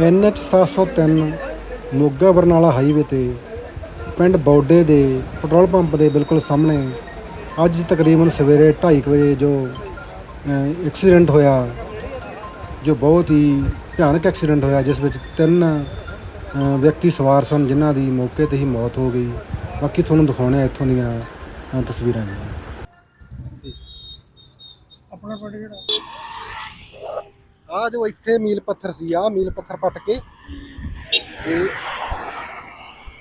NH 703 Moga Barnala highway ਤੇ ਪਿੰਡ ਬੌਡੇ ਦੇ ਪੈਟਰੋਲ ਪੰਪ ਦੇ ਬਿਲਕੁਲ ਸਾਹਮਣੇ ਅੱਜ ਤਕਰੀਬਨ ਸਵੇਰੇ 2:30 ਵਜੇ ਜੋ ਐਕਸੀਡੈਂਟ ਹੋਇਆ, ਜੋ ਬਹੁਤ ਹੀ ਭਿਆਨਕ ਐਕਸੀਡੈਂਟ ਹੋਇਆ, ਜਿਸ ਵਿੱਚ ਤਿੰਨ ਵਿਅਕਤੀ ਸਵਾਰ ਸਨ, ਜਿਨ੍ਹਾਂ ਦੀ ਮੌਕੇ ਤੇ ਹੀ ਮੌਤ ਹੋ ਗਈ। ਬਾਕੀ ਤੁਹਾਨੂੰ ਦਿਖਾਉਣੇ ਆ ਇੱਥੋਂ ਦੀਆਂ ਤਸਵੀਰਾਂ ਜੀ। ਆਪਣਾ ਪਿੰਡ ਕਿਹੜਾ? ਆ ਜੋ ਇੱਥੇ ਮੀਲ ਪੱਥਰ ਸੀ ਆ ਮੀਲ ਪੱਥਰ ਪੱਟ ਕੇ ਤੇ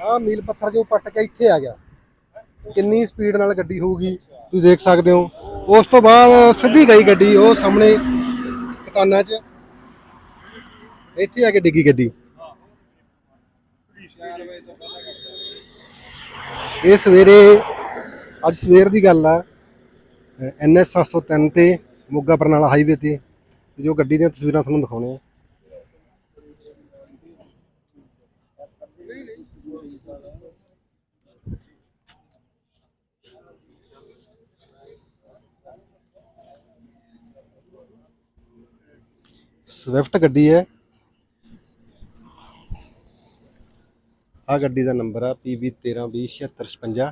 ਆ ਮੀਲ ਪੱਥਰ ਜੋ ਪੱਟ ਕੇ ਇੱਥੇ ਆ ਗਿਆ। ਕਿੰਨੀ ਸਪੀਡ ਨਾਲ ਗੱਡੀ ਹੋਊਗੀ, ਤੁਸੀਂ ਦੇਖ ਸਕਦੇ ਹੋ। ਉਸ ਤੋਂ ਬਾਅਦ ਸਿੱਧੀ ਗਈ ਗੱਡੀ, ਉਹ ਸਾਹਮਣੇ ਕਤਾਨਾ 'ਚ। ਇੱਥੇ ਆ ਕੇ ਡਿੱਗੀ ਗੱਡੀ। ਇਹ ਸਵੇਰੇ, ਅੱਜ ਸਵੇਰ ਦੀ ਗੱਲ ਆ। ਐਨਐਸ 703 ਤੇ ਮੋਗਾ ਬਰਨਾਲਾ ਹਾਈਵੇ ਤੇ ਜੋ ਗੱਡੀ ਦੀਆਂ ਤਸਵੀਰਾਂ ਤੁਹਾਨੂੰ ਦਿਖਾਉਣੇ ਆ। ਸਵਿਫਟ ਗੱਡੀ ਹੈ। ਆ ਗੱਡੀ ਦਾ ਨੰਬਰ ਆ PB 13207656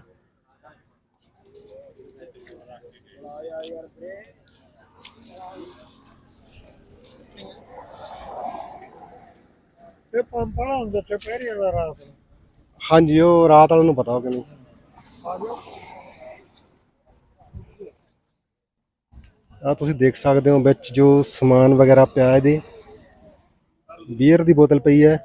ਇਹ ਪੰਪ ਹੁੰਦਾ ਤੇ ਪਹਿਰੇ ਵਾਲਾ ਰਾਤ ਨੂੰ। ਹਾਂਜੀ, ਉਹ ਰਾਤ ਵਾਲੇ ਨੂੰ ਪਤਾ ਕਿ ਨਹੀਂ। ਆ ਤੁਸੀਂ ਦੇਖ ਸਕਦੇ ਹੋ ਵਿੱਚ ਜੋ ਸਮਾਨ ਵਗੈਰਾ ਪਿਆ ਹੈ ਇਹਦੇ। ਬੀਅਰ ਦੀ ਬੋਤਲ ਪਈ ਹੈ।